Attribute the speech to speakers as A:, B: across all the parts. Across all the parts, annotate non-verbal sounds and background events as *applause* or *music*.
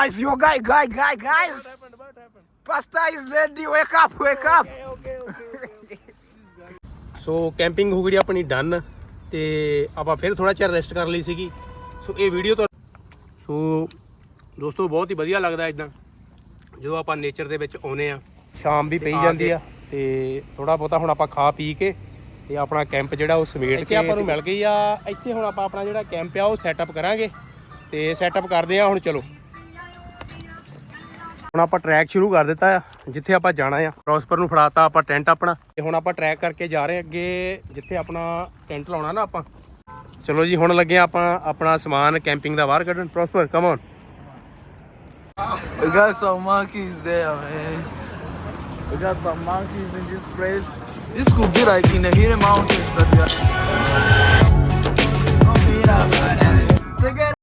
A: guys, yo, guy, guy, guy, guys. Pasta is ready. Wake up, wake up.
B: So camping ਹੋ ਗਈ ਆਪਣੀ done ਤੇ ਆਪਾਂ ਫਿਰ ਥੋੜਾ ਚਿਰ ਰੈਸਟ ਕਰ ਲਈ ਸੀਗੀ। ਸੋ ਇਹ ਵੀਡੀਓ ਤੋਂ ਸੋ ਦੋਸਤੋ ਬਹੁਤ ਹੀ ਵਧੀਆ ਲੱਗਦਾ ਇਦਾਂ ਜਦੋਂ ਆਪਾਂ ਨੇਚਰ ਦੇ ਵਿੱਚ ਆਉਨੇ ਆ ਸ਼ਾਮ ਵੀ ਪਈ ਜਾਂਦੀ ਆ ਤੇ ਥੋੜਾ ਬਹੁਤਾ ਹੁਣ ਆਪਾਂ ਖਾ ਪੀ ਕੇ ਤੇ ਆਪਣਾ ਕੈਂਪ ਜਿਹੜਾ ਉਹ ਸਮੇਟ ਕੇ ਆਪਾਂ ਨੂੰ ਮਿਲ ਗਈ ਆ। ਇੱਥੇ ਹੁਣ ਆਪਾਂ ਆਪਣਾ ਜਿਹੜਾ ਕੈਂਪ ਆ ਉਹ ਸੈਟਅਪ ਕਰਾਂਗੇ। ਤੇ ਸੈਟਅਪ ਕਰਦੇ ਆ ਹੁਣ ਚਲੋ। ਹੁਣ ਆਪਾਂ ਟਰੈਕ ਸ਼ੁਰੂ ਕਰ ਦਿੱਤਾ ਆ ਜਿੱਥੇ ਆਪਾਂ ਜਾਣਾ ਆ ਪ੍ਰੋਸਪਰ ਨੂੰ ਫੜਾਤਾ ਆਪਾਂ ਟੈਂਟ ਆਪਣਾ ਤੇ ਹੁਣ ਆਪਾਂ ਟਰੈਕ ਕਰਕੇ ਜਾ ਰਹੇ ਹਾਂ ਅੱਗੇ ਜਿੱਥੇ ਆਪਣਾ ਟੈਂਟ ਲਾਉਣਾ ਨਾ ਆਪਾਂ ਚਲੋ ਜੀ ਹੁਣ ਲੱਗੇ ਹਾਂ ਆਪਾਂ ਆਪਣਾ ਸਮਾਨ ਕੈਂਪਿੰਗ ਦਾ ਬਾਹਰ ਕੱਢਣ Prosper come on
C: We got some monkeys there, man. We got some monkeys in this place. This could be like in the hidden mountains that we are. Take it.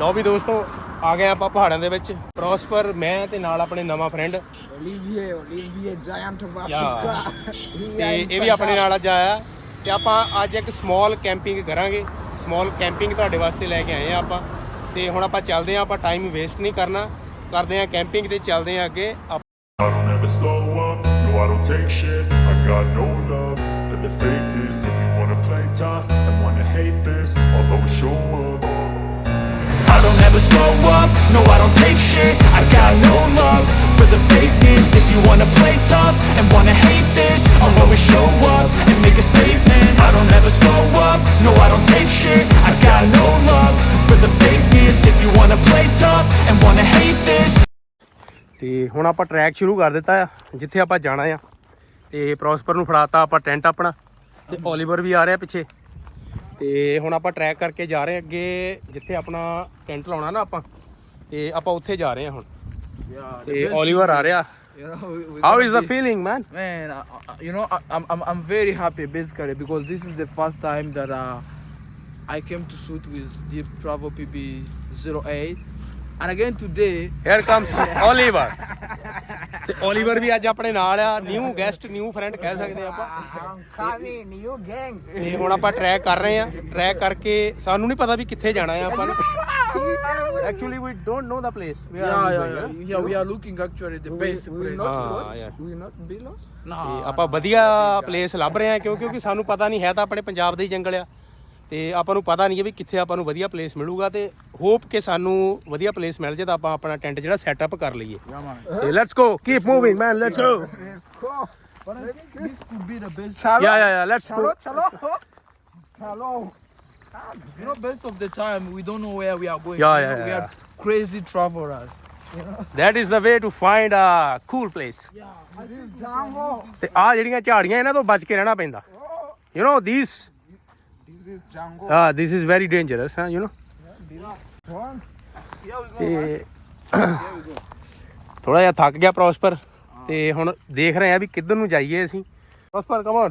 B: ਲਓ ਵੀ ਦੋਸਤੋ ਆ ਗਏ ਆਪਾਂ ਪਹਾੜਾਂ ਦੇ ਵਿੱਚ ਪ੍ਰੋਸਪਰ ਮੈਂ ਤੇ ਨਾਲ ਆਪਣੇ ਨਵਾਂ ਫਰੈਂਡ. ਤੇ ਇਹ ਵੀ ਆਪਣੇ ਨਾਲ ਅੱਜ ਆਇਆ ਤੇ ਆਪਾਂ ਅੱਜ ਇੱਕ ਸਮਾਲ ਕੈਂਪਿੰਗ ਕਰਾਂਗੇ ਸਮਾਲ ਕੈਂਪਿੰਗ ਤੁਹਾਡੇ ਵਾਸਤੇ ਲੈ ਕੇ ਆਏ ਆ ਆਪਾਂ ਤੇ ਹੁਣ ਆਪਾਂ ਚੱਲਦੇ ਆ ਆਪਾਂ ਟਾਈਮ ਵੇਸਟ ਨਹੀਂ ਕਰਨਾ ਕਰਦੇ ਆ ਕੈਂਪਿੰਗ ਤੇ ਚੱਲਦੇ ਆ ਅੱਗੇ ਆਪਾਂ
D: I don't ever slow up, no I don't take shit I got no love for the fakeness If you wanna play tough and wanna hate this I'll always show up I don't ever slow up, no I don't take shit I got no love for the fakeness If you wanna play tough and wanna hate this I'll always show up and make a statement I don't ever slow up, no I don't take shit I got no love for the fakeness If you wanna play tough and wanna hate this
B: ਤੇ ਹੁਣ ਆਪਾਂ track ਸ਼ੁਰੂ ਕਰ ਦਿੱਤਾ ਆ ਜਿੱਥੇ ਆਪਾਂ ਜਾਣਾ ਆ ਤੇ ਪ੍ਰੋਸਪਰ ਨੂੰ ਫੜਾਤਾ ਆਪਾਂ ਟੈਂਟ ਆਪਣਾ ਤੇ ਓਲੀਵਰ ਵੀ ਆ ਰਿਹਾ ਪਿੱਛੇ ਤੇ ਹੁਣ ਆਪਾਂ ਟਰੈਕ ਕਰਕੇ ਜਾ ਰਹੇ ਹਾਂ ਅੱਗੇ ਜਿੱਥੇ ਆਪਣਾ ਟੈਂਟ ਲਾਉਣਾ ਨਾ ਆਪਾਂ ਤੇ ਆਪਾਂ ਉੱਥੇ ਜਾ ਰਹੇ ਹਾਂ ਹੁਣ ਤੇ ਓਲੀਵਰ ਆ ਰਿਹਾ
C: You know,
B: how
C: is
B: the feeling
C: man Man, you know, I, I'm, I'm, I'm very happy basically because this is the first time that uh, I came to shoot with Deep Travel PB08. And again today,
B: here comes Oliver ਤੇ Oliver ਵੀ ਅੱਜ ਆਪਣੇ ਨਾਲ ਆ new guest new friend ਕਹਿ ਸਕਦੇ ਆਪਾਂ
A: I'm coming, you gang.
B: ਤੇ ਹੁਣ ਆਪਾਂ ਟਰੈਕ ਕਰ ਰਹੇ ਆ ਟਰੈਕ ਕਰਕੇ ਸਾਨੂੰ ਨਹੀਂ ਪਤਾ ਵੀ ਕਿੱਥੇ ਜਾਣਾ ਆ ਆਪਾਂ ਨੂੰ actually we don't know the place we
C: yeah, yeah, yeah, yeah, we are looking actually the best
A: We will
C: place.
A: not
B: Ah,
A: lost.
B: yeah.
A: We will not be lost.
C: Nah,
B: ਤੇ ਆਪਾਂ ਵਧੀਆ ਪਲੇਸ ਲੱਭ ਰਹੇ ਆ ਕਿਉਂ ਕਿਉਂਕਿ ਸਾਨੂੰ ਪਤਾ ਨਹੀਂ ਹੈ ਤਾਂ ਆਪਣੇ ਪੰਜਾਬ ਦੇ ਹੀ ਜੰਗਲ ਆ ਤੇ ਆਪਾਂ ਨੂੰ ਪਤਾ ਨਹੀਂ ਹੈ ਵੀ ਕਿੱਥੇ ਆਪਾਂ ਨੂੰ ਵਧੀਆ ਪਲੇਸ ਮਿਲੂਗਾ ਤੇ ਹੋਪ ਕਿ ਸਾਨੂੰ ਵਧੀਆ ਪਲੇਸ ਮਿਲ ਜੇ ਤਾਂ ਆਪਾਂ ਆਪਣਾ ਟੈਂਟ ਜਿਹੜਾ ਸੈਟਅਪ ਕਰ ਲਈਏ
C: yeah.
B: ਤੇ let's go keep moving
C: man let's go this could be the best.
A: Chalo,
B: yeah yeah yeah let's
A: chalo,
B: go
A: chalo. Chalo.
C: You know, best of the time, we don't know where we are going.
B: Yeah, yeah,
C: know, We
B: yeah.
C: are crazy travelers.
B: that is the way to find a cool place
A: This is Django.
B: ਤੇ ਆ ਜਿਹੜੀਆਂ ਝਾੜੀਆਂ ਇਹਨਾਂ ਤੋਂ ਬਚ ਕੇ ਰਹਿਣਾ ਪੈਂਦਾ you know
A: this is
B: this is very dangerous ਹਾਂ ਯੂ نو
A: One.
B: ਤੇ ਥੋੜਾ ਜਿਹਾ ਥੱਕ ਗਿਆ ਪ੍ਰੋਸਪਰ ਤੇ ਹੁਣ ਦੇਖ ਰਹੇ ਆ ਵੀ ਕਿੱਧਰ ਨੂੰ ਜਾਈਏ ਅਸੀਂ। Prosper
C: come on.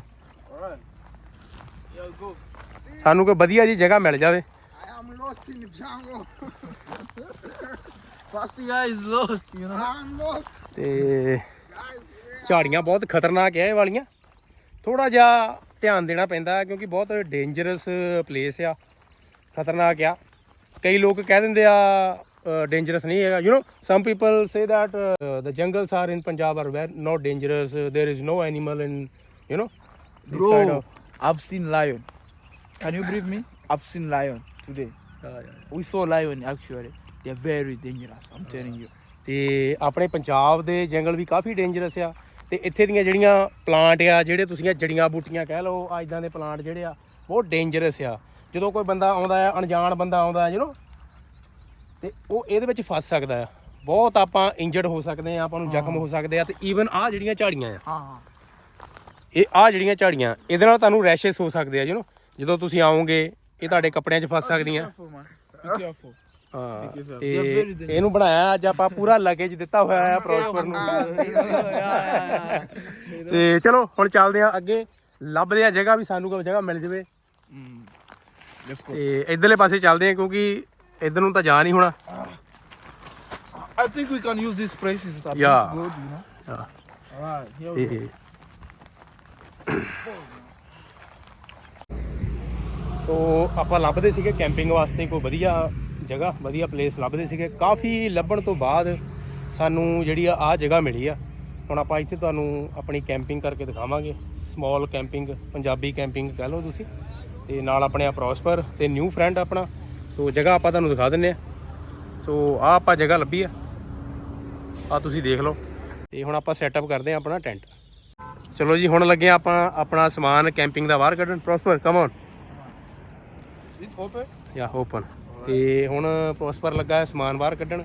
B: ਸਾਨੂੰ ਕੋਈ ਵਧੀਆ ਜੀ ਜਗ੍ਹਾ ਮਿਲ ਜਾਵੇ। *laughs*
C: Is you
A: lost.
B: ਤੇ ਝਾੜੀਆਂ ਬਹੁਤ ਖਤਰਨਾਕ ਹੈ ਇਹ ਵਾਲੀਆਂ। ਥੋੜਾ ਜਿਹਾ ਧਿਆਨ ਦੇਣਾ ਪੈਂਦਾ ਕਿਉਂਕਿ ਬਹੁਤ ਡੇਂਜਰਸ ਪਲੇਸ ਆ ਖਤਰਨਾਕ ਆ ਕਈ ਲੋਕ ਕਹਿ ਦਿੰਦੇ ਆ ਡੇਂਜਰਸ ਨਹੀਂ ਹੈਗਾ you know some people say that the jungles are in Punjab are very not dangerous there is no animal in you know
C: Bro, I've seen lion. Can you believe me? I've seen lion today. We saw lion actually. They're very dangerous. I'm telling you.
B: ਤੇ ਆਪਣੇ ਪੰਜਾਬ ਦੇ ਜੰਗਲ ਵੀ ਕਾਫੀ dangerous ਆ ਤੇ ਇੱਥੇ ਦੀਆਂ ਜਿਹੜੀਆਂ plant ਆ ਜਿਹੜੇ ਤੁਸੀਂ ਜੜੀਆਂ ਬੂਟੀਆਂ ਕਹਿ ਲਓ ਆ ਇਦਾਂ ਦੇ ਪਲਾਂਟ ਜਿਹੜੇ ਆ ਬਹੁਤ ਡੇਂਜਰਸ ਆ। ਜਦੋਂ ਕੋਈ ਬੰਦਾ ਆਉਂਦਾ ਆ ਅਣਜਾਣ ਬੰਦਾ ਆਉਂਦਾ ਆ ਯੂ ਤੇ ਉਹ ਇਹਦੇ ਵਿੱਚ ਫਸ ਸਕਦਾ ਆ। ਬਹੁਤ ਆਪਾਂ ਇੰਜਰਡ ਹੋ ਸਕਦੇ ਆ ਆਪਾਂ ਨੂੰ ਜ਼ਖਮ ਹੋ। ਸਕਦੇ ਆ ਤੇ ਈਵਨ ਆ ਜਿਹੜੀਆਂ ਝਾੜੀਆਂ ਆ। ਇਹ ਆ ਜਿਹੜੀਆਂ ਝਾੜੀਆਂ ਇਹਦੇ ਨਾਲ ਤੁਹਾਨੂੰ ਰੈਸ਼ਸ ਹੋ ਸਕਦੇ ਆ ਜਿਹਨੂੰ ਜਦੋਂ ਤੁਸੀਂ ਆਉਂਗੇ ਇਹ ਤੁਹਾਡੇ ਕੱਪੜਿਆਂ 'ਚ ਫਸ ਸਕਦੀਆਂ। ਹਾਂ. ਇਹਨੂੰ ਬਣਾਇਆ ਅੱਜ ਆਪਾਂ ਪੂਰਾ ਲਗੇਜ ਦਿੱਤਾ ਹੋਇਆ ਆ ਪ੍ਰੋਸਪਰ ਨੂੰ. ਤੇ ਚਲੋ ਹੁਣ ਚੱਲਦੇ ਆ ਅੱਗੇ ਲੱਭਦੇ ਆ ਜਗ੍ਹਾ ਵੀ ਸਾਨੂੰ ਕੋਈ ਜਗ੍ਹਾ ਮਿਲ ਜਵੇ
C: Mm.
B: ਤੇ ਇਧਰਲੇ ਪਾਸੇ ਚੱਲਦੇ ਆ ਕਿਉਂਕਿ ਇਧਰ ਨੂੰ ਤਾਂ ਜਾ ਨਹੀਂ ਹੋਣਾ
C: I think we can use these places. That
B: Yeah.
C: good, you know.
B: Yeah.
C: Alright, here we go.
B: ਤੇ ਸੋ ਆਪਾਂ ਲੱਭਦੇ ਸੀਗੇ ਕੈਂਪਿੰਗ ਵਾਸਤੇ ਕੋਈ ਵਧੀਆ ਜਗ੍ਹਾ ਵਧੀਆ ਪਲੇਸ ਲੱਭਦੇ ਸੀਗੇ। ਕਾਫੀ ਲੱਭਣ ਤੋਂ ਬਾਅਦ ਸਾਨੂੰ ਜਿਹੜੀ ਆ ਆ ਜਗ੍ਹਾ ਮਿਲੀ ਆ। ਹੁਣ ਆਪਾਂ ਇੱਥੇ ਤੁਹਾਨੂੰ ਆਪਣੀ ਕੈਂਪਿੰਗ ਕਰਕੇ ਦਿਖਾਵਾਂਗੇ। ਸਮਾਲ ਕੈਂਪਿੰਗ ਪੰਜਾਬੀ ਕੈਂਪਿੰਗ ਕਹਿ ਲਓ ਤੁਸੀਂ। ਤੇ ਨਾਲ ਆਪਣੇ ਆ ਪ੍ਰੋਸਪਰ ਤੇ ਨਿਊ ਫਰੈਂਡ ਆਪਣਾ। ਸੋ ਜਗ੍ਹਾ ਆਪਾਂ ਤੁਹਾਨੂੰ ਦਿਖਾ ਦਿੰਨੇ ਆ। ਸੋ ਆ ਆਪਾਂ ਜਗ੍ਹਾ ਲੱਭੀ ਆ। ਆ ਤੁਸੀਂ ਦੇਖ ਲਓ। ਤੇ ਹੁਣ ਆਪਾਂ ਸੈਟਅਪ ਕਰਦੇ ਆ ਆਪਣਾ ਟੈਂਟ ਚਲੋ ਜੀ ਹੁਣ ਲੱਗੇ ਆਪਾਂ ਆਪਣਾ ਸਮਾਨ ਕੈਂਪਿੰਗ ਦਾ ਬਾਹਰ ਕੱਢਣ। Prosper come
C: on it open?
B: Yeah open ਤੇ ਹੁਣ ਪ੍ਰੋਸਪਰ ਲੱਗਾ ਹੈ ਸਮਾਨ ਬਾਹਰ ਕੱਢਣ।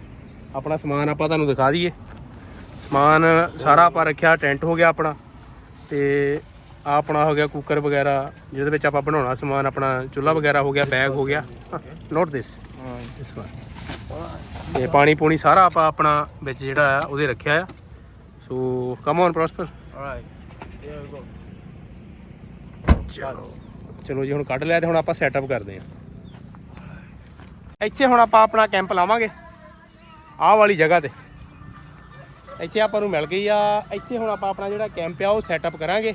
B: ਆਪਣਾ ਸਮਾਨ ਆਪਾਂ ਤੁਹਾਨੂੰ ਦਿਖਾ ਦਈਏ। ਸਮਾਨ ਸਾਰਾ ਆਪਾਂ ਰੱਖਿਆ ਟੈਂਟ ਹੋ ਗਿਆ ਆਪਣਾ। ਤੇ ਆ ਆਪਣਾ ਹੋ ਗਿਆ ਕੁੱਕਰ ਵਗੈਰਾ ਜਿਹਦੇ ਵਿੱਚ ਆਪਾਂ ਬਣਾਉਣਾ ਸਮਾਨ ਆਪਣਾ ਚੁੱਲ੍ਹਾ ਵਗੈਰਾ ਹੋ ਗਿਆ ਬੈਗ ਹੋ ਗਿਆ। ਨੋਟ ਦਿਸ ਇਸ ਵਾਰ ਤੇ ਪਾਣੀ ਪੂਣੀ ਸਾਰਾ ਆਪਾਂ ਆਪਣਾ ਵਿੱਚ ਜਿਹੜਾ ਆ ਉਹਦੇ ਰੱਖਿਆ ਆ।
C: So come on Prosper.
B: ਚਲੋ ਚਲੋ ਜੀ ਹੁਣ ਕੱਢ ਲਿਆ ਤੇ ਹੁਣ ਆਪਾਂ ਸੈਟਅਪ ਕਰਦੇ ਆ ਇੱਥੇ ਹੁਣ ਆਪਾਂ ਆਪਣਾ ਕੈਂਪ ਲਾਵਾਂਗੇ। ਆਹ ਵਾਲੀ ਜਗ੍ਹਾ ਤੇ। ਇੱਥੇ ਆਪਾਂ ਨੂੰ ਮਿਲ ਗਈ ਆ। ਇੱਥੇ ਹੁਣ ਆਪਾਂ ਆਪਣਾ ਜਿਹੜਾ ਕੈਂਪ ਆ, ਉਹ ਸੈਟਅਪ ਕਰਾਂਗੇ।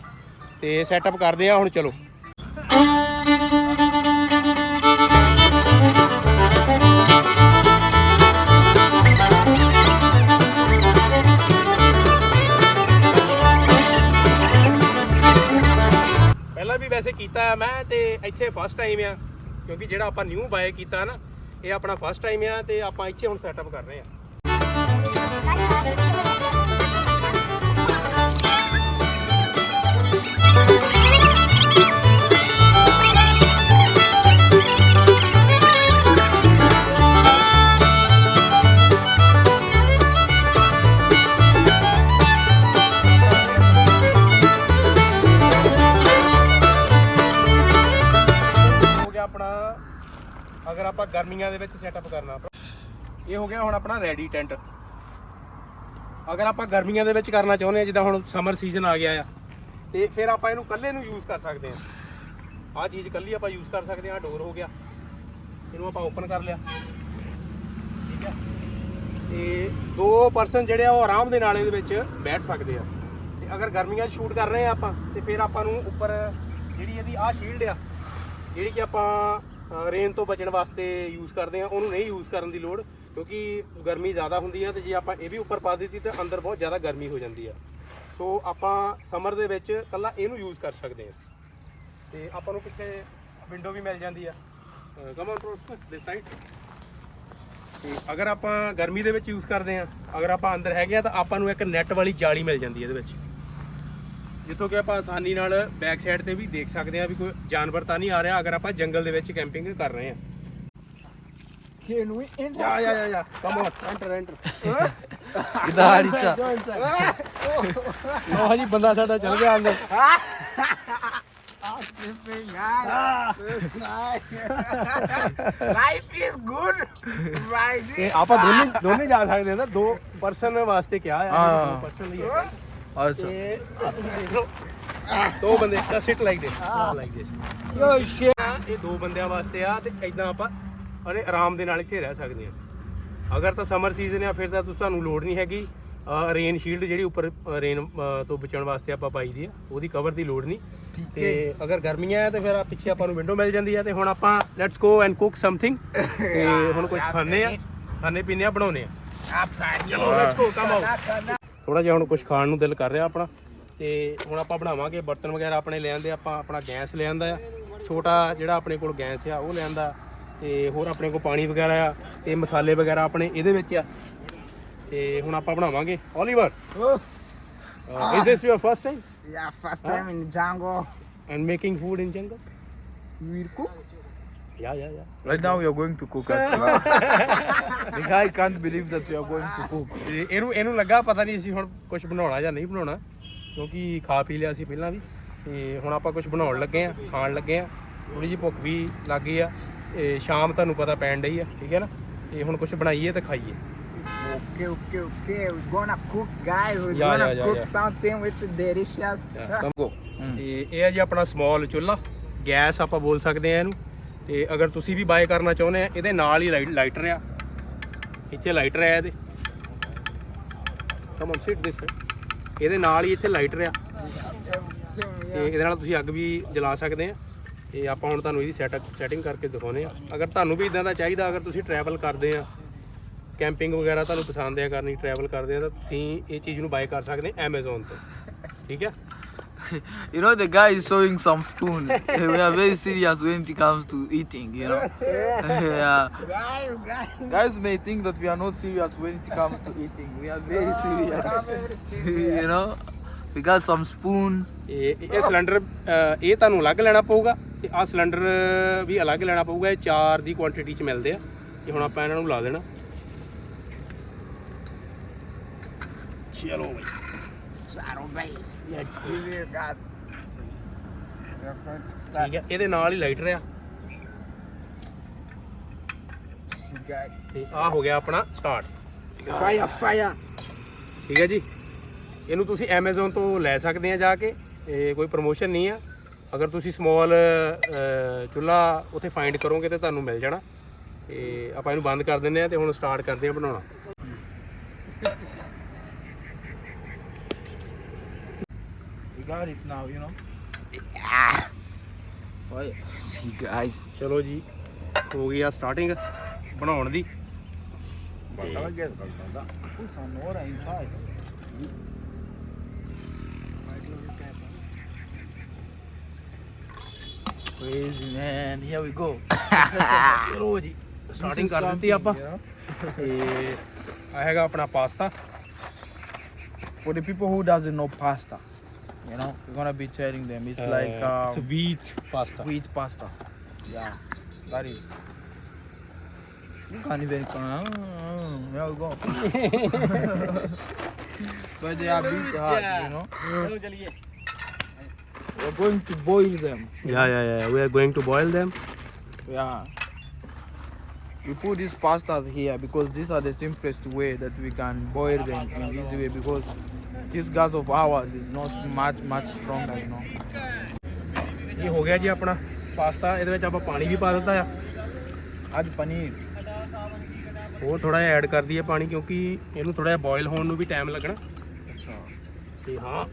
B: ਤੇ ਸੈਟਅਪ ਕਰਦੇ ਆ, ਹੁਣ ਚਲੋ। ਪਹਿਲਾਂ ਵੀ ਵੈਸੇ ਕੀਤਾ ਆ ਮੈਂ, ਤੇ ਇੱਥੇ ਫਸਟ ਟਾਈਮ ਆ। ਕਿਉਂਕਿ ਜਿਹੜਾ ਆਪਾਂ ਨਿਊ ਬਾਏ ਕੀਤਾ ਨਾ ਇਹ ਆਪਣਾ ਫਸਟ ਟਾਈਮ ਆ ਤੇ ਆਪਾਂ ਇੱਥੇ ਹੁਣ ਸੈਟਅਪ ਕਰ ਰਹੇ ਆ। ਅਗਰ ਆਪਾਂ ਗਰਮੀਆਂ ਦੇ ਵਿੱਚ ਸੈਟਅਪ ਕਰਨਾ ਇਹ ਹੋ ਗਿਆ ਹੁਣ ਆਪਣਾ ਰੈਡੀ ਟੈਂਟ ਅਗਰ ਆਪਾਂ ਗਰਮੀਆਂ ਦੇ ਵਿੱਚ ਕਰਨਾ ਚਾਹੁੰਦੇ ਆ ਜਿੱਦਾਂ ਹੁਣ ਸਮਰ ਸੀਜ਼ਨ ਆ ਗਿਆ ਆ, ਤੇ ਫਿਰ ਆਪਾਂ ਇਹਨੂੰ ਕੱਲੇ ਨੂੰ ਯੂਜ਼ ਕਰ ਸਕਦੇ ਆ ਆਹ ਚੀਜ਼ ਕੱਲੀ ਆਪਾਂ ਯੂਜ਼ ਕਰ ਸਕਦੇ ਆ ਡੋਰ ਹੋ ਗਿਆ। ਇਹਨੂੰ ਆਪਾਂ ਓਪਨ ਕਰ ਲਿਆ। ਠੀਕ ਹੈ? ਤੇ ਦੋ ਪਰਸਨ ਜਿਹੜੇ ਆ, ਉਹ ਆਰਾਮ ਦੇ ਨਾਲ ਇਹਦੇ ਵਿੱਚ ਬੈਠ ਸਕਦੇ ਆ। ਤੇ ਅਗਰ ਗਰਮੀਆਂ 'ਚ ਸ਼ੂਟ ਕਰ ਰਹੇ ਆ ਆਪਾਂ, ਤੇ ਫਿਰ ਆਪਾਂ ਨੂੰ ਉੱਪਰ ਜਿਹੜੀ ਇਹਦੀ ਆਹ ਸ਼ੀਲਡ ਆ, ਜਿਹੜੀ ਕਿ ਆਪਾਂ ਰੇਨ ਤੋਂ ਬਚਣ ਵਾਸਤੇ ਯੂਜ਼ ਕਰਦੇ ਆ ਉਹਨੂੰ ਨਹੀਂ ਯੂਜ਼ ਕਰਨ ਦੀ ਲੋੜ, ਕਿਉਂਕਿ ਗਰਮੀ ਜ਼ਿਆਦਾ ਹੁੰਦੀ ਹੈ ਤੇ ਜੇ ਆਪਾਂ ਇਹ ਵੀ ਉੱਪਰ ਪਾ ਦਿੱਤੀ ਤਾਂ ਅੰਦਰ ਬਹੁਤ ਜ਼ਿਆਦਾ ਗਰਮੀ ਹੋ ਜਾਂਦੀ ਆ। ਸੋ ਆਪਾਂ ਸਮਰ ਦੇ ਵਿੱਚ ਕੱਲਾ ਇਹਨੂੰ ਯੂਜ਼ ਕਰ ਸਕਦੇ ਆ ਤੇ ਆਪਾਂ ਨੂੰ ਪਿੱਛੇ ਵਿੰਡੋ ਵੀ ਮਿਲ ਜਾਂਦੀ ਆ। ਕਮ ਔਨ ਦਿਸ ਸਾਈਡ ਤੇ ਅਗਰ ਆਪਾਂ ਗਰਮੀ ਦੇ ਵਿੱਚ ਯੂਜ਼ ਕਰਦੇ ਆ ਅਗਰ ਆਪਾਂ ਅੰਦਰ ਹੈਗੇ ਆ ਤਾਂ ਆਪਾਂ ਨੂੰ ਇੱਕ ਨੈਟ ਵਾਲੀ ਜਾਲੀ ਮਿਲ ਜਾਂਦੀ ਹੈ ਇਹਦੇ ਵਿੱਚ। ਜਿੱਥੋਂ ਕਿ ਆਪਾਂ ਆਸਾਨੀ ਨਾਲ ਬੈਕ ਸਾਈਡ ਤੇ ਵੀ ਦੇਖ ਸਕਦੇ ਆ ਵੀ ਕੋਈ ਜਾਨਵਰ ਤਾਂ ਨਹੀਂ ਆ ਰਿਹਾ ਅਗਰ ਆਪਾਂ ਜੰਗਲ ਦੇ ਵਿੱਚ ਕੈਂਪਿੰਗ ਕਰ ਰਹੇ ਆ
A: Can we enter?
B: Yeah yeah yeah yeah come on enter enter
C: Idaricha.
B: ਲੋ ਜੀ ਬੰਦਾ ਸਾਡਾ ਚੱਲ ਗਿਆ ਅੰਦਰ
A: sleeping night. Life is good. Right.
B: ਤੇ ਆਪਾਂ ਦੋਨੇ ਦੋਨੇ ਜਾ ਸਕਦੇ ਆ ਨਾ ਦੋ ਪਰਸਨ ਵਾਸਤੇ ਕਿਹਾ ਆ
C: ਹਾਂ।
B: ਪਰਸਨ ਲਈ ਆ।
C: Also.
B: ਤੇ ਆਹ ਤੁਸੀਂ ਦੇਖ ਲਓ ਦੋ ਬੰਦੇ ਦਾ sit like this like this
A: Yo, shit.
B: ਇਹ ਦੋ ਬੰਦਿਆਂ ਵਾਸਤੇ ਆ ਤੇ ਇਦਾਂ ਆਪਾਂ ਅਰੇ ਆਰਾਮ ਦੇ ਨਾਲ ਇੱਥੇ ਰਹਿ ਸਕਦੇ ਆ ਅਗਰ ਤਾਂ ਸਮਰ ਸੀਜ਼ਨ ਆ ਫਿਰ ਤਾਂ ਤੁਹਾਨੂੰ ਲੋੜ ਨਹੀਂ ਹੈਗੀ। ਰੇਨ ਸ਼ੀਲਡ ਜਿਹੜੀ ਉੱਪਰ ਰੇਨ ਤੋਂ ਬਚਣ ਵਾਸਤੇ ਆਪਾਂ ਪਾਈ ਦੀ ਆ। ਉਹਦੀ ਕਵਰ ਦੀ ਲੋੜ ਨਹੀਂ। ਤੇ ਅਗਰ ਗਰਮੀਆਂ ਆ ਤੇ ਫਿਰ ਆ ਪਿੱਛੇ ਆਪਾਂ ਨੂੰ ਵਿੰਡੋ ਮਿਲ ਜਾਂਦੀ ਆ। ਤੇ ਹੁਣ ਆਪਾਂ let's go and cook something ਤੇ ਹੁਣ ਕੁਝ ਖਾਣੇ ਆ। ਖਾਣੇ ਪੀਣੇ ਆ ਬਣਾਉਣੇ ਆ। ਚਲੋ ਲੈਟਸ ਗੋ ਕਮ ਆਊਟ ਥੋੜਾ ਜਿਹਾ ਹੁਣ ਕੁਝ ਖਾਣ ਨੂੰ ਦਿਲ ਕਰ ਰਿਹਾ ਆਪਣਾ। ਤੇ ਹੁਣ ਆਪਾਂ ਬਣਾਵਾਂਗੇ ਬਰਤਨ ਵਗੈਰਾ ਆਪਣੇ ਲੈ ਆਂਦੇ ਆਪਾਂ ਆਪਣਾ ਗੈਸ ਲੈ ਆਂਦਾ ਆ। ਛੋਟਾ ਜਿਹੜਾ ਆਪਣੇ ਕੋਲ ਗੈਸ ਆ ਉਹ ਲੈ ਆਂਦਾ। ਤੇ ਹੋਰ ਆਪਣੇ ਕੋਲ ਪਾਣੀ ਵਗੈਰਾ ਆ ਤੇ ਮਸਾਲੇ ਵਗੈਰਾ ਆਪਣੇ ਇਹਦੇ ਵਿੱਚ ਆ। ਤੇ ਹੁਣ ਆਪਾਂ ਬਣਾਵਾਂਗੇ
A: Oliver
B: is this your first time
A: yeah, first time in jungle.
B: And making food in jungle
A: You will cook?
B: ਯਾ ਯਾ ਯਾ
C: Right now we are going to cook. At the guy can't believe that we are going to cook.
B: ਤੇ ਇਹਨੂੰ ਇਹਨੂੰ ਲੱਗਾ ਪਤਾ ਨਹੀਂ ਅਸੀਂ ਹੁਣ ਕੁਝ ਬਣਾਉਣਾ ਜਾਂ ਨਹੀਂ ਬਣਾਉਣਾ ਕਿਉਂਕਿ ਖਾ ਪੀ ਲਿਆ ਸੀ ਪਹਿਲਾਂ ਵੀ ਤੇ ਹੁਣ ਆਪਾਂ ਕੁਝ ਬਣਾਉਣ ਲੱਗੇ ਆ ਖਾਣ ਲੱਗੇ ਆ ਥੋੜੀ ਜਿਹੀ ਭੁੱਖ ਵੀ ਲੱਗ ਗਈ ਆ ਤੇ ਸ਼ਾਮ ਤੁਹਾਨੂੰ ਪਤਾ ਪੈਣ ਡਈ ਆ ਠੀਕ ਹੈ ਨਾ ਤੇ ਹੁਣ ਕੁਝ ਬਣਾਈਏ ਤੇ ਖਾਈਏ
A: Okay, okay, okay. We're gonna cook, guys. We're
B: Yeah,
A: gonna
B: yeah, yeah,
A: cook
B: yeah.
A: something which is delicious.
B: come
C: Go.
B: ਤੇ ਇਹ ਹੈ ਜੀ ਆਪਣਾ ਸਮਾਲ ਚੁੱਲ੍ਹਾ ਗੈਸ ਆਪਾਂ ਬੋਲ ਸਕਦੇ ਆ ਇਹਨੂੰ ਤੇ ਅਗਰ ਤੁਸੀਂ ਵੀ ਬਾਏ ਕਰਨਾ ਚਾਹੁੰਦੇ ਆ ਇਹਦੇ ਨਾਲ ਹੀ ਲਾਈਟ ਲਾਈਟਰ ਆ। ਇੱਥੇ ਲਾਈਟਰ ਆ ਇਹਦੇ। ਕਮ ਸਿਟ ਦਿਸ ਇਹਦੇ ਨਾਲ ਹੀ ਇੱਥੇ ਲਾਈਟਰ ਆ।
A: Everything,
B: ਤੇ ਇਹਦੇ ਨਾਲ ਤੁਸੀਂ ਅੱਗ ਵੀ ਜਲਾ ਸਕਦੇ ਆ। ਤੇ ਆਪਾਂ ਹੁਣ ਤੁਹਾਨੂੰ ਇਹਦੀ ਸੈਟਅਪ ਸੈਟਿੰਗ ਕਰਕੇ ਦਿਖਾਉਨੇ ਆ। ਅਗਰ ਤੁਹਾਨੂੰ ਵੀ ਇਦਾਂ ਦਾ ਚਾਹੀਦਾ ਅਗਰ ਤੁਸੀਂ ਟਰੈਵਲ ਕਰਦੇ ਆ ਕੈਂਪਿੰਗ ਵਗੈਰਾ ਤੁਹਾਨੂੰ ਪਸੰਦ ਆ ਕਰਨੀ ਟਰੈਵਲ ਕਰਦੇ ਆ ਤਾਂ ਤੁਸੀਂ ਇਹ ਚੀਜ਼ ਨੂੰ ਬਾਏ ਕਰ ਸਕਦੇ Amazon ਤੋਂ। ਠੀਕ ਹੈ
C: You know, the guy is showing some spoon. we are very serious when it comes to eating, you know. yeah.
A: Guys, guys.
C: Guys may think that we are not serious when it comes to eating. We are very serious. you know, we got some spoons.
B: ਇਹ ਇਹ cylinder ਅ, ਇਹ ਤੁਹਾਨੂੰ ਅਲੱਗ ਲੈਣਾ ਪਊਗਾ ਤੇ ਆਹ cylinder ਵੀ ਅਲੱਗ ਲੈਣਾ ਪਊਗਾ ਇਹ ਚਾਰ ਦੀ ਕੁਆਂਟੀਟੀ ਚ ਮਿਲਦੇ ਆ ਤੇ ਹੁਣ ਆਪਾਂ ਇਹਨਾਂ ਨੂੰ ਲਾ ਦੇਣਾ ਚਲੋ ਬਈ
A: Shadow Got.
B: ਠੀਕ ਹੈ ਇਹਦੇ ਨਾਲ ਹੀ ਲਾਈਟਰ ਆ. ਤੇ ਆਹ ਹੋ ਗਿਆ ਆਪਣਾ ਸਟਾਰਟ
A: Fire, fire.
B: ਠੀਕ ਹੈ ਜੀ ਇਹਨੂੰ ਤੁਸੀਂ Amazon ਤੋਂ ਲੈ ਸਕਦੇ ਆ ਜਾ ਕੇ ਇਹ ਕੋਈ ਪ੍ਰੋਮੋਸ਼ਨ ਨਹੀਂ ਆ ਅਗਰ ਤੁਸੀਂ ਸਮਾਲ ਚੁੱਲਾ ਉੱਥੇ ਫਾਈਂਡ ਕਰੋਗੇ ਤੇ ਤੁਹਾਨੂੰ ਮਿਲ ਜਾਣਾ ਤੇ ਆਪਾਂ ਇਹਨੂੰ ਬੰਦ ਕਰ ਦਿੰਦੇ ਆ ਤੇ ਹੁਣ ਸਟਾਰਟ ਕਰਦੇ ਆ ਬਣਾਉਣਾ
C: got it now, you know. Oh, yeah.
A: See, guys.
B: ਚਲੋ ਜੀ ਹੋ ਗਈ ਆ ਸਟਾਰਟਿੰਗ ਬਣਾਉਣ ਦੀ
C: inside. Crazy man, here we go.
B: ਚਲੋ ਜੀ ਸਟਾਰਟਿੰਗ ਕਰ ਦਿੱਤੀ
C: camping,
B: ਆਪਾਂ
C: you know.
B: ਤੇ ਆ ਹੈਗਾ ਆਪਣਾ pasta
C: For the people who doesn't know pasta, You know, we're gonna be telling them. It's uh,
B: like
C: um,
B: it's wheat pasta.
C: Wheat pasta. Yeah, that is. You can't even come. Ah, there we go. *laughs* but they are big hard, you know. We're going to boil them.
B: Yeah, yeah, yeah. We are going to boil them.
C: Yeah. We put these pastas here because these are the simplest way that we can boil them in this way because this gas of ours is not much much stronger, you know.
B: ਇਹ ਹੋ ਗਿਆ ਜੀ ਆਪਣਾ pasta ਇਹਦੇ ਵਿੱਚ ਆਪਾਂ ਪਾਣੀ ਵੀ ਪਾ ਦਿੱਤਾ ਆ
C: Add paneer.
B: ਹੋਰ ਥੋੜਾ ਜਿਹਾ ਐਡ ਕਰ ਦਈਏ ਪਾਣੀ ਕਿਉਂਕਿ ਇਹਨੂੰ ਥੋੜਾ ਜਿਹਾ ਬੋਇਲ ਹੋਣ ਨੂੰ ਵੀ ਟਾਈਮ ਲੱਗਣਾ ਤੇ ਹਾਂ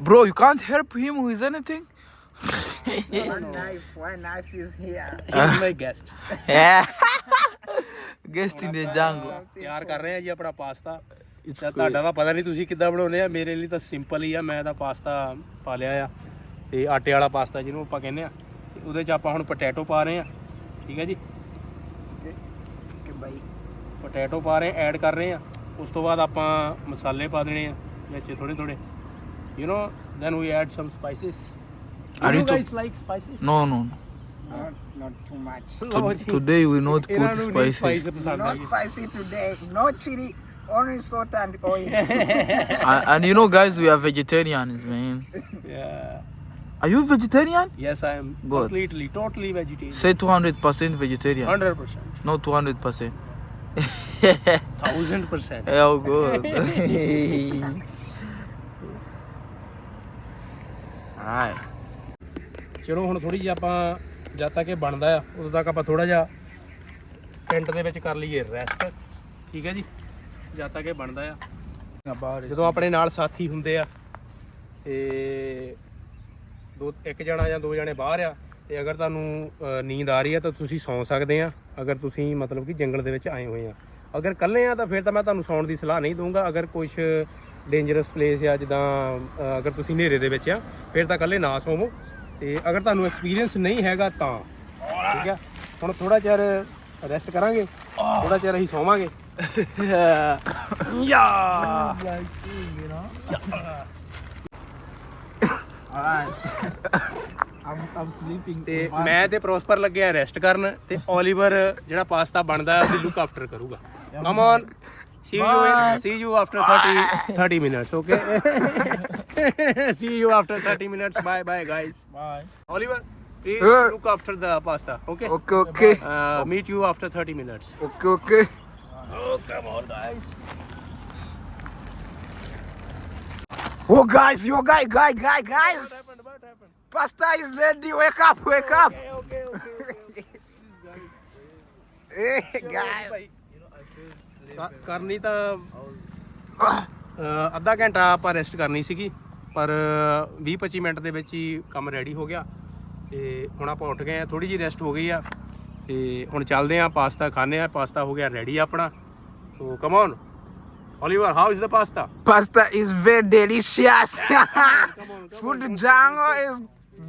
C: Bro, you can't help him with anything?
A: One knife, one knife is here.
B: Is my guest
C: Yeah. In the jungle.
B: ਤਿਆਰ ਕਰ ਰਹੇ ਆ ਜੀ ਆਪਣਾ ਪਾਸਤਾ ਤਾਂ. ਤੁਹਾਡਾ ਤਾਂ ਪਤਾ ਨਹੀਂ ਤੁਸੀਂ ਕਿੱਦਾਂ ਬਣਾਉਨੇ ਆ ਮੇਰੇ ਲਈ ਤਾਂ ਸਿੰਪਲ ਹੀ ਆ ਮੈਂ ਤਾਂ ਪਾਸਤਾ ਪਾ ਲਿਆ ਆ ਤੇ ਆਟੇ ਵਾਲਾ ਪਾਸਤਾ ਜਿਹਨੂੰ ਆਪਾਂ ਕਹਿੰਦੇ ਆ ਉਹਦੇ 'ਚ ਆਪਾਂ ਹੁਣ ਪੋਟੈਟੋ ਪਾ ਰਹੇ ਆ ਠੀਕ ਹੈ ਜੀ
A: Okay, bye.
B: ਪੋਟੈਟੋ ਪਾ ਰਹੇ ਐਡ ਕਰ ਰਹੇ ਆ ਉਸ ਤੋਂ ਬਾਅਦ ਆਪਾਂ ਮਸਾਲੇ ਪਾ ਦੇਣੇ ਆ ਵਿੱਚ ਥੋੜੇ ਥੋੜੇ you know then we add some spices
C: I you
B: guys like spices
C: No, no.
A: Not, not too much.
C: To- today we not
B: ਇਹਨਾਂ
C: put
B: ਨੂੰ ਨਹੀਂ
C: spices.
B: spice ਪਸੰਦ
A: No
B: I
A: spicy today. No chili. Only salt and oil. *laughs* *laughs*
C: and, and you know, guys, we are vegetarians, man.
B: Yeah.
C: Are you vegetarian?
B: Yes, I am
C: Good.
B: completely, totally vegetarian.
C: Say 200% vegetarian.
B: 100%.
C: No, 200%.
B: 1000%.
C: Oh, good. *laughs* Alright.
B: ਚਲੋ ਹੁਣ ਥੋੜੀ ਜਿਹੀ ਆਪਾਂ ਜਦ ਤੱਕ ਇਹ ਬਣਦਾ ਆ ਉਦੋਂ ਤੱਕ ਆਪਾਂ ਥੋੜਾ ਜਿਹਾ ਟੈਂਟ ਦੇ ਵਿੱਚ ਕਰ ਲਈਏ ਰੈਸਟ ਠੀਕ ਹੈ ਜੀ? ਜਦ ਤੱਕ ਇਹ ਬਣਦਾ ਆ।
C: it.
B: ਜਦੋਂ ਆਪਣੇ ਨਾਲ ਸਾਥੀ ਹੁੰਦੇ ਆ ਤੇ ਦੋ ਇੱਕ ਜਣਾ ਜਾਂ ਦੋ ਜਣੇ ਬਾਹਰ ਆ ਤੇ ਅਗਰ ਤੁਹਾਨੂੰ ਨੀਂਦ ਆ ਰਹੀ ਆ ਤਾਂ ਤੁਸੀਂ ਸੌਂ ਸਕਦੇ ਆ ਅਗਰ ਤੁਸੀਂ ਮਤਲਬ ਕਿ ਜੰਗਲ ਦੇ ਵਿੱਚ ਆਏ ਹੋਏ ਆ। ਅਗਰ ਇਕੱਲੇ ਆ ਤਾਂ ਫਿਰ ਤਾਂ ਮੈਂ ਤੁਹਾਨੂੰ ਸੌਣ ਦੀ ਸਲਾਹ ਨਹੀਂ ਦਊਂਗਾ ਅਗਰ ਕੁਝ ਡੇਂਜਰਸ ਪਲੇਸ ਆ ਜਿੱਦਾਂ ਅਗਰ ਤੁਸੀਂ ਹਨੇਰੇ ਦੇ ਵਿੱਚ ਆ ਫਿਰ ਤਾਂ ਇਕੱਲੇ ਨਾ ਸੋਵੋ। ਤੇ ਅਗਰ ਤੁਹਾਨੂੰ ਐਕਸਪੀਰੀਅੰਸ ਨਹੀਂ ਹੈਗਾ ਤਾਂ ਠੀਕ ਆ ਹੁਣ ਥੋੜਾ ਚਿਰ ਰੈਸਟ ਕਰਾਂਗੇ ਥੋੜਾ ਚਿਰ ਅਸੀਂ ਸੌਵਾਂਗੇ. ਯਾ. ਤੇ ਮੈਂ ਤੇ ਪ੍ਰੋਸਪਰ ਲੱਗਿਆ ਰੈਸਟ ਕਰਨ ਤੇ ਓਲੀਵਰ ਜਿਹੜਾ ਪਾਸਤਾ ਬਣਦਾ ਉਹਦੀ ਲੁੱਕ ਆਫਟਰ ਕਰੂਗਾ। Come on see you see you after 30 30 minutes okay *laughs* See you after 30 minutes bye bye guys
C: Bye.
B: Oliver please
A: Uh.
B: Look after the pasta okay
A: Okay, okay.
B: Meet you after 30 minutes
A: Okay, okay.
B: Oh come on guys
A: Oh, guys, yo, guy, guy, guy, guys. Pasta is ready. Wake up, wake up.
B: Okay okay
A: Hey, guys.
B: ਕ- ਕਰਨੀ ਤਾਂ ਅ, ਅੱਧਾ ਘੰਟਾ ਆਪਾਂ rest ਕਰਨੀ ਸੀਗੀ ਪਰ 20-25 minute ਦੇ ਵਿੱਚ ਹੀ ਕੰਮ ਰੈਡੀ ਹੋ ਗਿਆ ਤੇ ਹੁਣ ਆਪਾਂ ਉੱਠ ਗਏ ਆ ਥੋੜੀ ਜਿਹੀ ਰੈਸਟ ਹੋ ਗਈ ਆ ਤੇ ਹੁਣ ਚੱਲਦੇ ਆ ਪਾਸਤਾ ਖਾਣੇ ਆ ਪਾਸਤਾ ਹੋ ਗਿਆ ਰੈਡੀ ਆਪਣਾ so come on Oliver, how is the pasta?
A: Pasta is very delicious. Food Django is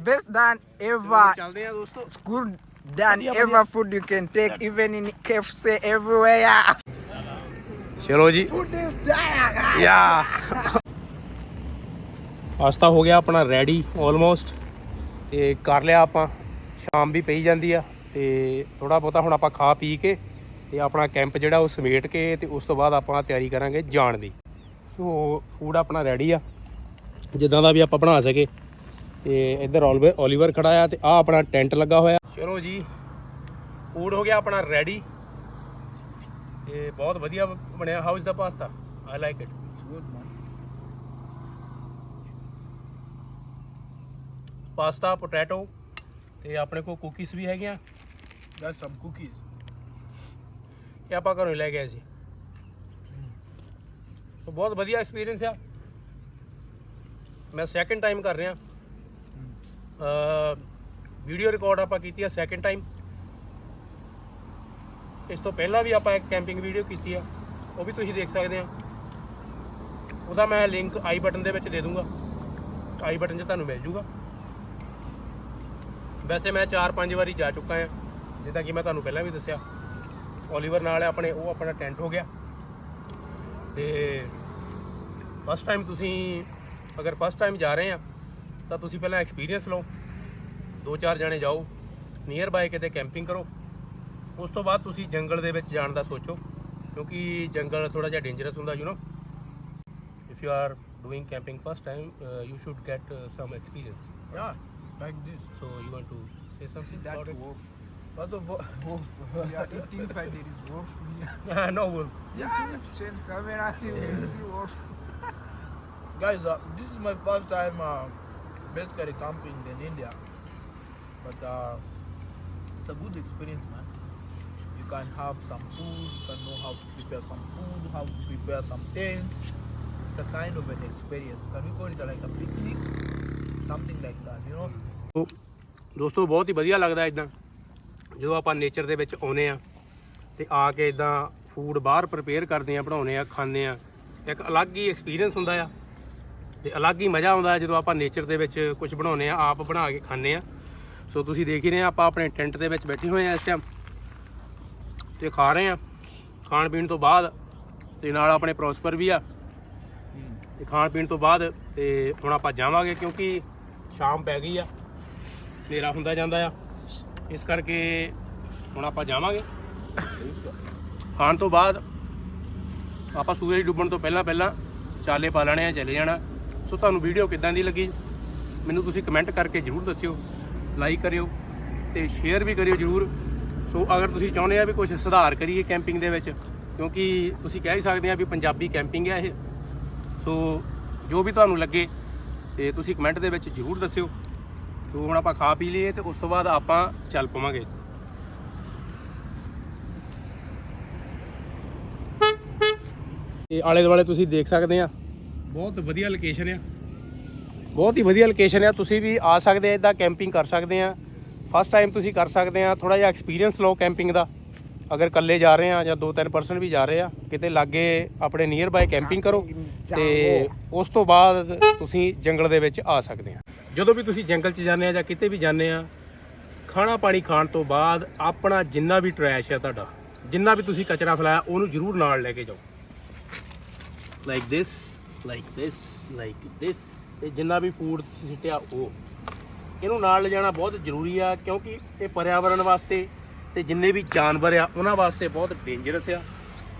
A: best than ever.
B: ਚੱਲਦੇ ਆ ਦੋਸਤੋ
A: It's good than
B: Badhiya,
A: ever food you can take, even in KFC everywhere.
B: ਚਲੋ ਜੀ
A: Food is there.
B: Yeah pasta ਹੋ ਗਿਆ ਆਪਣਾ ready almost ਤੇ ਕਰ ਲਿਆ ਆਪਾਂ। ਸ਼ਾਮ ਵੀ ਪਈ ਜਾਂਦੀ ਆ, ਤੇ ਥੋੜਾ ਬਹੁਤਾ ਹੁਣ ਆਪਾਂ ਖਾ ਪੀ ਕੇ ਤੇ ਆਪਣਾ ਕੈਂਪ ਜਿਹੜਾ ਉਹ ਸਮੇਟ ਕੇ ਤੇ ਉਸ ਤੋਂ ਬਾਅਦ ਆਪਾਂ ਤਿਆਰੀ ਕਰਾਂਗੇ ਜਾਣ ਦੀ। ਸੋ ਫੂਡ ਆਪਣਾ ਰੈਡੀ ਆ। ਜਿੱਦਾਂ ਦਾ ਵੀ ਆਪਾਂ ਬਣਾ ਸਕੇ। ਤੇ ਇੱਧਰ ਓਲਵੇ ਓਲੀਵਰ ਖੜਾ ਆ ਤੇ ਆ ਆਪਣਾ ਟੈਂਟ ਲੱਗਾ ਹੋਇਆ। ਚਲੋ ਜੀ ਫੂਡ ਹੋ ਗਿਆ ਆਪਣਾ ਰੈਡੀ ਤੇ ਬਹੁਤ ਵਧੀਆ ਬਣਿਆ house the pasta. I like it
C: It's good, man.
B: Pasta potato ਤੇ ਆਪਣੇ ਕੋਲ ਕੁਕੀਜ਼ ਵੀ ਹੈਗੀਆਂ।
C: That's some cookies.
B: ਇਹ ਆਪਾਂ ਘਰੋਂ ਹੀ ਲੈ ਗਏ ਸੀ। ਤਾਂ ਬਹੁਤ ਵਧੀਆ ਐਕਸਪੀਰੀਅੰਸ ਆ। ਮੈਂ ਸੈਕੰਡ ਟਾਈਮ ਕਰ ਰਿਹਾ। ਅ ਵੀਡੀਓ ਰਿਕਾਰਡ ਆਪਾਂ ਕੀਤੀ ਆ ਸੈਕੰਡ ਟਾਈਮ ਇਸ ਤੋਂ ਪਹਿਲਾਂ ਵੀ ਆਪਾਂ ਇੱਕ ਕੈਂਪਿੰਗ ਵੀਡੀਓ ਕੀਤੀ ਆ। ਉਹ ਵੀ ਤੁਸੀਂ ਦੇਖ ਸਕਦੇ ਆ। ਉਹਦਾ ਮੈਂ ਲਿੰਕ ਆਈ ਬਟਨ ਦੇ ਵਿੱਚ ਦੇ ਦੂੰਗਾ। ਆਈ ਬਟਨ 'ਚ ਤੁਹਾਨੂੰ ਮਿਲ ਜੂਗਾ। ਵੈਸੇ ਮੈਂ 4-5 ਵਾਰੀ ਜਾ ਚੁੱਕਾ ਹਾਂ ਜਿੱਦਾਂ ਕਿ ਮੈਂ ਤੁਹਾਨੂੰ ਪਹਿਲਾਂ ਵੀ ਦੱਸਿਆ। ਓਲੀਵਰ ਨਾਲ ਆਪਣੇ ਉਹ ਆਪਣਾ ਟੈਂਟ ਹੋ ਗਿਆ। ਤੇ ਫਸਟ ਟਾਈਮ ਤੁਸੀਂ ਅਗਰ ਫਸਟ ਟਾਈਮ ਜਾ ਰਹੇ ਆ ਤਾਂ ਤੁਸੀਂ ਪਹਿਲਾਂ ਐਕਸਪੀਰੀਅੰਸ ਲਓ। ਦੋ ਚਾਰ ਜਣੇ ਜਾਓ ਨੀਅਰ ਬਾਏ ਕਿਤੇ ਕੈਂਪਿੰਗ ਕਰੋ। ਉਸ ਤੋਂ ਬਾਅਦ ਤੁਸੀਂ ਜੰਗਲ ਦੇ ਵਿੱਚ ਜਾਣ ਦਾ ਸੋਚੋ ਕਿਉਂਕਿ ਜੰਗਲ ਥੋੜਾ ਜਿਹਾ ਡੇਂਜਰਸ ਹੁੰਦਾ you know if you are doing camping first time you should get some experience
C: Yeah, Like this.
B: So you want to
C: say
B: something
C: that
B: about it?
C: wolf. First of *laughs* wolf. we are eating like there is wolf.
B: Yeah, no wolf.
A: Yeah, change camera and *laughs* we see wolf.
C: Guys, uh, this is my first time uh, basically camping in India. But uh, it's a good experience, man. You can have some food, you can know how to prepare some food, how to prepare some things. It's a kind of an experience. Can we call it like a picnic? Something like that, you know?
B: ਦੋਸਤੋ ਬਹੁਤ ਹੀ ਵਧੀਆ ਲੱਗਦਾ ਇਦਾਂ। ਜਦੋਂ ਆਪਾਂ nature ਦੇ ਵਿੱਚ ਆਉਨੇ ਆ ਤੇ ਆ ਕੇ ਇਦਾਂ ਫੂਡ ਬਾਹਰ ਪ੍ਰਪੇਅਰ ਕਰਦੇ ਆ ਬਣਾਉਨੇ ਆ ਖਾਂਦੇ ਆ ਇੱਕ ਅਲੱਗ ਹੀ ਐਕਸਪੀਰੀਅੰਸ ਹੁੰਦਾ ਆ ਤੇ ਅਲੱਗ ਹੀ ਮਜ਼ਾ ਆਉਂਦਾ ਜਦੋਂ ਆਪਾਂ ਨੇਚਰ ਦੇ ਵਿੱਚ ਕੁਝ ਬਣਾਉਨੇ ਆ ਆਪ ਬਣਾ ਕੇ ਖਾਂਦੇ ਆ ਸੋ ਤੁਸੀਂ ਦੇਖ ਹੀ ਰਹੇ ਆ ਆਪਾਂ ਆਪਣੇ ਟੈਂਟ ਦੇ ਵਿੱਚ ਬੈਠੇ ਹੋਏ ਆ ਇਸ ਟਾਈਮ ਤੇ ਖਾ ਰਹੇ ਆ ਖਾਣ ਪੀਣ ਤੋਂ ਬਾਅਦ ਤੇ ਨਾਲ ਆਪਣੇ ਪ੍ਰੋਸਪਰ ਵੀ ਆ। ਤੇ ਖਾਣ ਪੀਣ ਤੋਂ ਬਾਅਦ ਤੇ ਹੁਣ ਆਪਾਂ ਜਾਵਾਂਗੇ ਕਿਉਂਕਿ ਸ਼ਾਮ ਪੈ ਗਈ ਆ। ਹਨੇਰਾ ਹੁੰਦਾ ਜਾਂਦਾ ਆ। ਇਸ ਕਰਕੇ ਹੁਣ ਆਪਾਂ ਜਾਵਾਂਗੇ। ਖਾਣ ਤੋਂ ਬਾਅਦ ਆਪਾਂ ਸੂਰਜ ਡੁੱਬਣ ਤੋਂ ਪਹਿਲਾਂ ਪਹਿਲਾਂ ਚਾਲੇ ਪਾ ਲੈਣੇ ਆ, ਚਲੇ ਜਾਣਾ। ਸੋ ਤੁਹਾਨੂੰ ਵੀਡੀਓ ਕਿੱਦਾਂ ਦੀ ਲੱਗੀ? ਮੈਨੂੰ ਤੁਸੀਂ ਕਮੈਂਟ ਕਰਕੇ ਜਰੂਰ ਦੱਸਿਓ। ਲਾਈਕ ਕਰਿਓ ਤੇ ਸ਼ੇਅਰ ਵੀ ਕਰਿਓ ਜਰੂਰ। ਸੋ ਅਗਰ ਤੁਸੀਂ ਚਾਹੁੰਦੇ ਆ ਵੀ ਕੁਝ ਸੁਧਾਰ ਕਰੀਏ ਕੈਂਪਿੰਗ ਦੇ ਵਿੱਚ, ਕਿਉਂਕਿ ਤੁਸੀਂ ਕਹਿ ਹੀ ਸਕਦੇ ਆ ਵੀ ਪੰਜਾਬੀ ਕੈਂਪਿੰਗ ਹੈ ਇਹ। ਸੋ ਜੋ ਵੀ ਤੁਹਾਨੂੰ ਲੱਗੇ ਤੇ ਤੁਸੀਂ ਕਮੈਂਟ ਦੇ ਵਿੱਚ ਜਰੂਰ ਦੱਸਿਓ। ਸੋ ਹੁਣ ਆਪਾਂ ਖਾ ਪੀ ਲਈਏ ਤੇ ਉਸ ਤੋਂ ਬਾਅਦ ਆਪਾਂ ਚੱਲ ਪਵਾਂਗੇ। ਇਹ ਆਲੇ ਦੁਆਲੇ ਤੁਸੀਂ ਦੇਖ ਸਕਦੇ ਆ। ਬਹੁਤ ਵਧੀਆ ਲੋਕੇਸ਼ਨ ਆ। ਬਹੁਤ ਹੀ ਵਧੀਆ ਲੋਕੇਸ਼ਨ ਆ। ਤੁਸੀਂ ਵੀ ਆ ਸਕਦੇ ਆ ਇਦਾਂ ਕੈਂਪਿੰਗ ਕਰ ਸਕਦੇ ਆ। ਫਸਟ ਟਾਈਮ ਤੁਸੀਂ ਕਰ ਸਕਦੇ ਆ। ਥੋੜਾ ਜਿਹਾ ਐਕਸਪੀਰੀਅੰਸ ਲਓ ਕੈਂਪਿੰਗ ਦਾ। ਅਗਰ ਇਕੱਲੇ ਜਾ ਰਹੇ ਆ ਜਾਂ ਦੋ ਤਿੰਨ ਪਰਸਨ ਵੀ ਜਾ ਰਹੇ ਆ ਕਿਤੇ ਲਾਗੇ ਆਪਣੇ ਨੀਅਰ ਬਾਈ ਕੈਂਪਿੰਗ ਕਰੋ ਤੇ ਉਸ ਤੋਂ ਬਾਅਦ ਤੁਸੀਂ ਜੰਗਲ ਦੇ ਵਿੱਚ ਆ ਸਕਦੇ ਆ। ਜਦੋਂ ਵੀ ਤੁਸੀਂ ਜੰਗਲ 'ਚ ਜਾਂਦੇ ਆ ਜਾਂ ਕਿਤੇ ਵੀ ਜਾਂਦੇ ਆ, ਖਾਣਾ ਪਾਣੀ ਖਾਣ ਤੋਂ ਬਾਅਦ ਆਪਣਾ ਜਿੰਨਾ ਵੀ ਟਰੈਸ਼ ਆ ਤੁਹਾਡਾ, ਜਿੰਨਾ ਵੀ ਤੁਸੀਂ ਕਚਰਾ ਫੈਲਾਇਆ, ਉਹਨੂੰ ਜ਼ਰੂਰ ਨਾਲ ਲੈ ਕੇ ਜਾਓ। Like this like this like this, ਤੇ ਜਿੰਨਾ ਵੀ ਫੂਡ ਤੁਸੀਂ ਸਿੱਟਿਆ, ਉਹ। ਇਹਨੂੰ ਨਾਲ ਲਿਜਾਣਾ ਬਹੁਤ ਜ਼ਰੂਰੀ ਆ, ਕਿਉਂਕਿ ਇਹ ਪਰਿਆਵਰਣ ਵਾਸਤੇ ਤੇ ਜਿੰਨੇ ਵੀ ਜਾਨਵਰ ਆ, ਉਹਨਾਂ ਵਾਸਤੇ ਬਹੁਤ ਡੇਂਜਰਸ ਆ।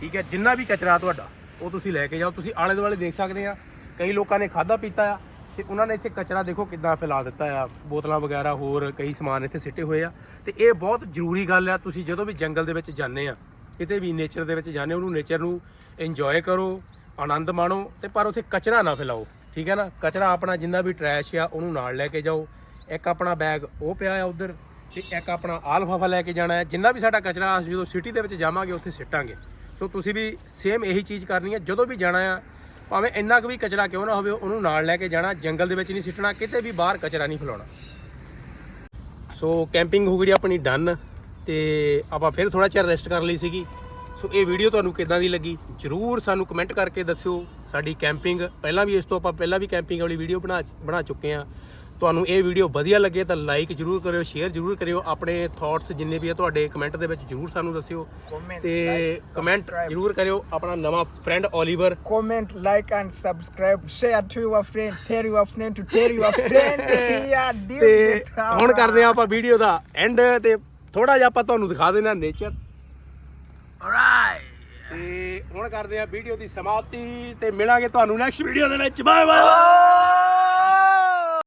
B: ਠੀਕ ਹੈ ਜਿੰਨਾ ਵੀ ਕਚਰਾ ਤੁਹਾਡਾ, ਉਹ ਤੁਸੀਂ ਲੈ ਕੇ ਜਾਓ। ਤੁਸੀਂ ਆਲੇ ਦੁਆਲੇ ਦੇਖ ਸਕਦੇ ਆ, ਕਈ ਲੋਕਾਂ ਨੇ ਖਾਦਾ ਪੀਤਾ ਆ ਤੇ ਉਹਨਾਂ ਨੇ ਇੱਥੇ ਕਚਰਾ ਦੇਖੋ ਕਿੱਦਾਂ ਫੈਲਾ ਦਿੱਤਾ ਆ, ਬੋਤਲਾਂ ਵਗੈਰਾ ਹੋਰ, ਕਈ ਸਮਾਨ ਇੱਥੇ ਸਿੱਟੇ ਹੋਏ ਆ। ਤੇ ਇਹ ਬਹੁਤ ਜ਼ਰੂਰੀ ਗੱਲ ਆ, ਤੁਸੀਂ ਜਦੋਂ ਵੀ ਜੰਗਲ ਦੇ ਵਿੱਚ ਜਾਂਦੇ ਆ, ਕਿਤੇ ਵੀ ਨੇਚਰ ਦੇ ਵਿੱਚ ਜਾਂਦੇ ਉਹਨੂੰ ਨੇਚਰ ਨੂੰ ਇੰਜੋਏ ਕਰੋ, ਆਨੰਦ ਮਾਣੋ ਤੇ ਪਰ ਉੱਥੇ ਕਚਰਾ ਨਾ ਫੈਲਾਓ, ਠੀਕ ਹੈ ਨਾ? ਕਚਰਾ ਆਪਣਾ ਜਿੰਨਾ ਵੀ ਟਰੈਸ਼ ਆ, ਉਹਨੂੰ ਨਾਲ ਲੈ ਕੇ ਜਾਓ। ਇੱਕ ਆਪਣਾ ਬੈਗ ਉਹ ਪਿਆ ਆ ਉਧਰ ਤੇ ਇੱਕ ਆਪਣਾ ਆਹ ਲਿਫਾਫਾ ਲੈ ਕੇ ਜਾਣਾ ਹੈ। ਜਿੰਨਾ ਵੀ ਸਾਡਾ ਕਚਰਾ, ਅਸੀਂ ਜਦੋਂ ਸਿਟੀ ਦੇ ਵਿੱਚ ਜਾਵਾਂਗੇ, ਉੱਥੇ ਸਿੱਟਾਂਗੇ। ਸੋ ਤੁਸੀਂ ਵੀ ਸੇਮ ਇਹੀ ਚੀਜ਼ ਕਰਨੀ ਹੈ। ਜਦੋਂ ਵੀ ਜਾਣਾ ਆ ਭਾਵੇਂ ਇੰਨਾ ਕੁ ਵੀ ਕਚਰਾ ਕਿਉਂ ਨਾ ਹੋਵੇ, ਉਹਨੂੰ ਨਾਲ ਲੈ ਕੇ ਜਾਣਾ, ਜੰਗਲ ਦੇ ਵਿੱਚ ਨਹੀਂ ਸਿੱਟਣਾ, ਕਿਤੇ ਵੀ ਬਾਹਰ ਕਚਰਾ ਨਹੀਂ ਫੈਲਾਉਣਾ। ਸੋ ਕੈਂਪਿੰਗ ਹੋ ਗਈ ਆਪਣੀ ਡਨ, ਤੇ ਆਪਾਂ ਫਿਰ ਥੋੜਾ ਚਿਰ ਰੈਸਟ ਕਰ ਲਈ ਸੀਗੀ। ਸੋ ਇਹ ਵੀਡੀਓ ਤੁਹਾਨੂੰ ਕਿੱਦਾਂ ਦੀ ਲੱਗੀ, ਜਰੂਰ ਸਾਨੂੰ ਕਮੈਂਟ ਕਰਕੇ ਦੱਸਿਓ। ਸਾਡੀ ਕੈਂਪਿੰਗ, ਪਹਿਲਾਂ ਵੀ ਇਸ ਤੋਂ ਆਪਾਂ ਪਹਿਲਾਂ ਵੀ ਕੈਂਪਿੰਗ ਵਾਲੀ ਵੀਡੀਓ ਬਣਾ ਬਣਾ ਚੁੱਕੇ ਆ ਤੁਹਾਨੂੰ ਇਹ ਵੀਡੀਓ ਵਧੀਆ ਲੱਗੇ ਤਾਂ ਲਾਈਕ ਜਰੂਰ ਕਰਿਓ ਸ਼ੇਅਰ ਜਰੂਰ ਕਰਿਓ ਆਪਣੇ ਥਾਟਸ ਜਿੰਨੇ ਵੀ ਆ ਤੁਹਾਡੇ ਕਮੈਂਟ ਦੇ ਵਿੱਚ ਜਰੂਰ ਸਾਨੂੰ ਦੱਸਿਓ ਤੇ ਕਮੈਂਟ. ਜਰੂਰ ਕਰਿਓ ਆਪਣਾ ਨਵਾਂ
A: friend Oliver and subscribe. Share to your friend. Tell your friend to tell your friend. Yeah, *laughs* deal
B: ਤੇ. ਹੁਣ ਕਰਦੇ ਆ ਆਪਾਂ ਵੀਡੀਓ ਦਾ ਐਂਡ ਤੇ ਥੋੜਾ ਜਿਹਾ ਆਪਾਂ ਤੁਹਾਨੂੰ ਦਿਖਾ ਦੇਣਾ ਨੇਚਰ
A: Alright.
B: ਤੇ ਹੁਣ ਕਰਦੇ ਆ ਵੀਡੀਓ ਦੀ ਸਮਾਪਤੀ ਤੇ ਮਿਲਾਂਗੇ ਤੁਹਾਨੂੰ ਨੈਕਸਟ ਵੀਡੀਓ ਦੇ ਵਿੱਚ ਬਾਏ ਬਾਏ!